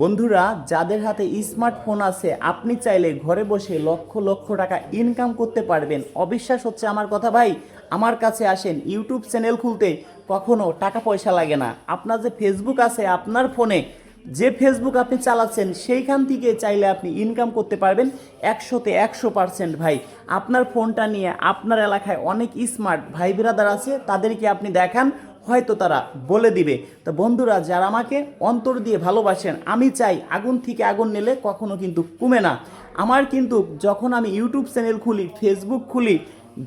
বন্ধুরা, যাদের হাতে স্মার্টফোন আছে, আপনি চাইলে ঘরে বসে লক্ষ লক্ষ টাকা ইনকাম করতে পারবেন। অবিশ্বাস হচ্ছে আমার কথা ভাই। আমার কাছে আসেন ইউটিউব চ্যানেল খুলতে, কখনো টাকা পয়সা লাগে না। আপনার যে ফেসবুক আছে, আপনার ফোনে, যে ফেসবুক আপনি চালাচ্ছেন, সেইখান থেকে চাইলে আপনি ইনকাম করতে পারবেন একশোতে একশো পার্সেন্ট ভাই। আপনার ফোনটা নিয়ে আপনার এলাকায় অনেক স্মার্ট ভাই বিরাদার আছে, তাদেরকে আপনি দেখান হয়তো তারা বলে দিবে। তো বন্ধুরা, যারা আমাকে অন্তর দিয়ে ভালোবাসেন, আমি চাই আগুন থেকে আগুন নিলে কখনো কিন্তু কমে না। আমার কিন্তু যখন আমি ইউটিউব চ্যানেল খুলি, ফেসবুক খুলি,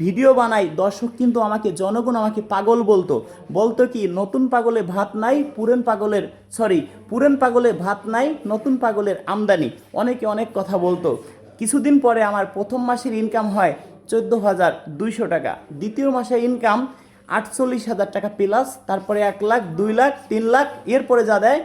ভিডিও বানাই, দর্শক কিন্তু আমাকে, জনগণ আমাকে পাগল বলতো। বলতো কি, নতুন পাগলে ভাত নাই, পুরেন পাগলের সরি পুরেন পাগলে ভাত নাই, নতুন পাগলের আমদানি। অনেকে অনেক কথা বলতো। কিছুদিন পরে আমার প্রথম মাসের ইনকাম হয় চোদ্দ হাজার দুইশো টাকা। দ্বিতীয় মাসে ইনকাম আটচল্লিশ হাজার টাকা প্লাস তারপরে এক লাখ, দুই লাখ, তিন লাখ, এরপরে যা দেয়,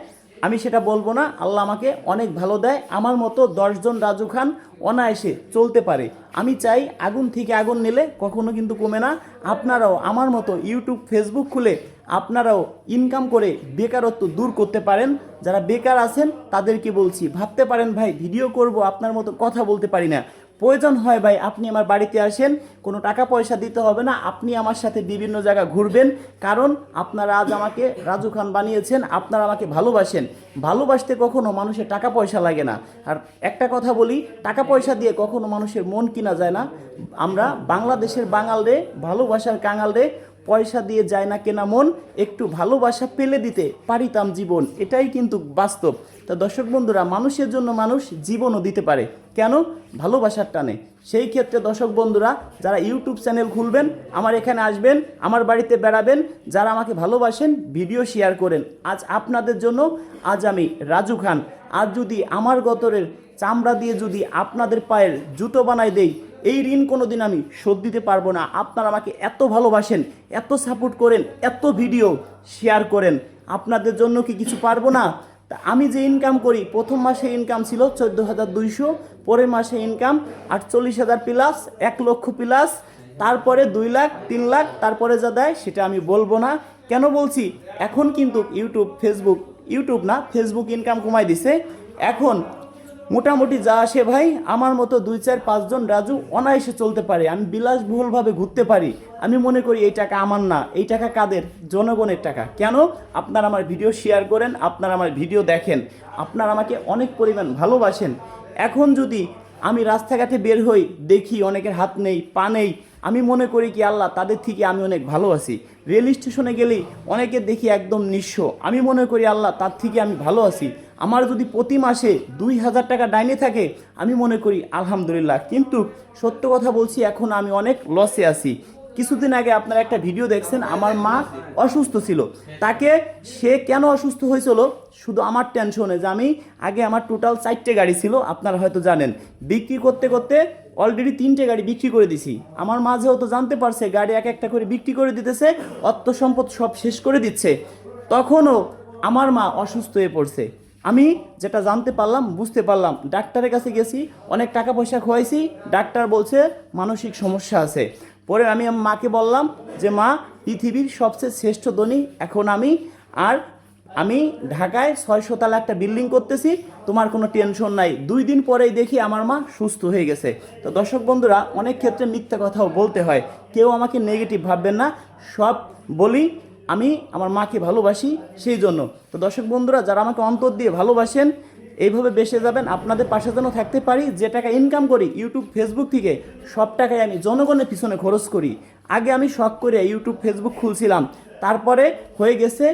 আমি সেটা বলব না। আল্লাহ আমাকে অনেক ভালো দেয়। আমার মতো দশজন রাজু খান অনায়াসে চলতে পারে। আমি চাই আগুন থেকে আগুন নিলে কখনো কিন্তু কমে না। আপনারাও আমার মতো ইউটিউব ফেসবুক খুলে আপনারাও ইনকাম করে বেকারত্ব দূর করতে পারেন। যারা বেকার আছেন, তাদেরকে বলছি, ভাবতে পারেন, ভাই ভিডিও করব, আপনার মতো কথা বলতে পারি না। প্রয়োজন হয় ভাই, আপনি আমার বাড়িতে আসেন, কোনো টাকা পয়সা দিতে হবে না, আপনি আমার সাথে বিভিন্ন জায়গা ঘুরবেন। কারণ আপনারা আজ আমাকে রাজু খান বানিয়েছেন, আপনারা আমাকে ভালোবাসেন। ভালোবাসতে কখনো মানুষের টাকা পয়সা লাগে না। আর একটা কথা বলি, টাকা পয়সা দিয়ে কখনো মানুষের মন কিনা যায় না। আমরা বাংলাদেশের বাঙাল রে, ভালোবাসার কাঙাল রে পয়সা দিয়ে যায় না কেনা মন, একটু ভালোবাসা পেলে দিতে পারিতাম জীবন। এটাই কিন্তু বাস্তব। তা দর্শক বন্ধুরা, মানুষের জন্য মানুষ জীবনও দিতে পারে। কেন? ভালোবাসার টানে। সেই ক্ষেত্রে দর্শক বন্ধুরা, যারা ইউটিউব চ্যানেল খুলবেন, আমার এখানে আসবেন, আমার বাড়িতে বেড়াবেন, যারা আমাকে ভালোবাসেন, ভিডিও শেয়ার করেন। আজ আপনাদের জন্য, আজ আমি রাজু খান। আজ যদি আমার গতরের চামড়া দিয়ে যদি আপনাদের পায়ের জুতো বানাই দেই এই ঋণ কোনো দিন আমি শোধ দিতে পারব না। আপনারা আমাকে এত ভালোবাসেন, এত সাপোর্ট করেন, এত ভিডিও শেয়ার করেন। আপনাদের জন্য কি কিছু পারব না? তা আমি যে ইনকাম করি, প্রথম মাসে ইনকাম ছিল চোদ্দ হাজার দুইশো, পরের মাসে ইনকাম আটচল্লিশ হাজার প্লাস এক লক্ষ প্লাস তারপরে দুই লাখ, তিন লাখ, তারপরে যা দেয় সেটা আমি বলব না। কেন বলছি? এখন কিন্তু ইউটিউব ফেসবুক ইউটিউব না ফেসবুক ইনকাম কমাই দিছে। এখন মোটামুটি যা আসে ভাই, আমার মতো দুই চার পাঁচজন রাজু অনায়াসে চলতে পারে, আমি বিলাসবহুলভাবে ঘুরতে পারি। আমি মনে করি এই টাকা আমার না, এই টাকা কাদের? জনগণের টাকা। কেন? আপনারা আমার ভিডিও শেয়ার করেন, আপনারা আমার ভিডিও দেখেন, আপনারা আমাকে অনেক পরিমাণ ভালোবাসেন। এখন যদি আমি রাস্তাঘাটে বের হই, দেখি অনেকের হাত নেই, পা নেই, আমি মনে করি কি আল্লাহ, তাদের থেকে আমি অনেক ভালো আছি। রেল স্টেশনে গেলেই অনেকে দেখি একদম নিঃস্ব। আমি মনে করি আল্লাহ, তার থেকে আমি ভালো আছি। আমার যদি প্রতি মাসে দুই হাজার টাকা ডাইনে থাকে, আমি মনে করি, আলহামদুলিল্লাহ। কিন্তু সত্য কথা বলছি, এখন আমি অনেক লসে আছি। কিছুদিন আগে আপনারা একটা ভিডিও দেখছেন, আমার মা অসুস্থ ছিল। তাকে সে কেন অসুস্থ হয়েছিল? শুধু আমার টেনশনে যে আমি আগে আমার টোটাল চারটে গাড়ি ছিল, আপনারা হয়তো জানেন। বিক্রি করতে করতে অলরেডি তিনটে গাড়ি বিক্রি করে দিছি। আমার মাঝেও তো জানতে পারছে, গাড়ি এক একটা করে বিক্রি করে দিতেছে, অর্থ সম্পদ সব শেষ করে দিচ্ছে। তখনও আমার মা অসুস্থ হয়ে পড়ছে। আমি যেটা জানতে পারলাম, বুঝতে পারলাম। ডাক্তারের কাছে গেছি, অনেক টাকা পয়সা খোয়াইছি, ডাক্তার বলছে মানসিক সমস্যা আছে। পরে আমি মাকে বললাম যে, মা, পৃথিবীর সবচেয়ে শ্রেষ্ঠ ধনী এখন আমি, আর আমি ঢাকায় ছয়শো তালা একটা বিল্ডিং করতেছি, তোমার কোনো টেনশন নাই। দুই দিন পরেই দেখি আমার মা সুস্থ হয়ে গেছে। তো দর্শক বন্ধুরা, অনেক ক্ষেত্রে মিথ্যা কথাও বলতে হয়। কেউ আমাকে নেগেটিভ ভাববেন না। সব বলি আমি আমার মাকে ভালোবাসি সেই জন্য। তো দর্শক বন্ধুরা, যারা আমাকে অন্তর দিয়ে ভালোবাসেন, এইভাবে বেসে যাবেন, আপনাদের পাশে যেন থাকতে পারি, যে টাকা ইনকাম করি ইউটিউব ফেসবুক থেকে সব টাকাই আমি জনগণের পিছনে খরচ করি। আগে আমি শখ করে ইউটিউব ফেসবুক খুলছিলাম। তারপরে হয়ে গেছে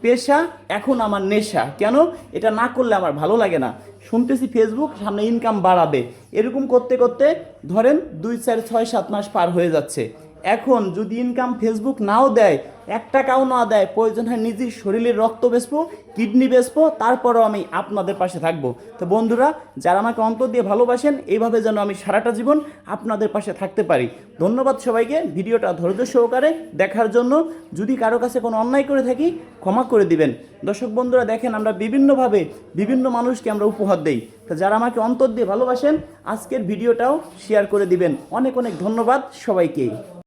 পেশা, এখন আমার নেশা। কেন? এটা না করলে আমার ভালো লাগে না। শুনতেছি ফেসবুক সামনে ইনকাম বাড়াবে। এরকম করতে করতে ধরেন দুই চার ছয় সাত মাস পার হয়ে যাচ্ছে। এখন যদি ইনকাম ফেসবুক নাও দেয়, এক টাকাও না দেয়, প্রয়োজন হয় নিজের শরীরের রক্ত বেচবো কিডনি বেচবো তারপরও আমি আপনাদের পাশে থাকব। তো বন্ধুরা, যারা আমাকে অন্তর দিয়ে ভালোবাসেন এইভাবে যেন আমি সারাটা জীবন আপনাদের পাশে থাকতে পারি। ধন্যবাদ সবাইকে, ভিডিওটা ধৈর্য সহকারে দেখার জন্য। যদি কারও কাছে কোনো অন্যায় করে থাকি, ক্ষমা করে দিবেন। দর্শক বন্ধুরা, দেখেন আমরা বিভিন্নভাবে বিভিন্ন মানুষকে আমরা উপহার দেই। তো যারা আমাকে অন্তর দিয়ে ভালোবাসেন, আজকের ভিডিওটাও শেয়ার করে দিবেন। অনেক অনেক ধন্যবাদ সবাইকেই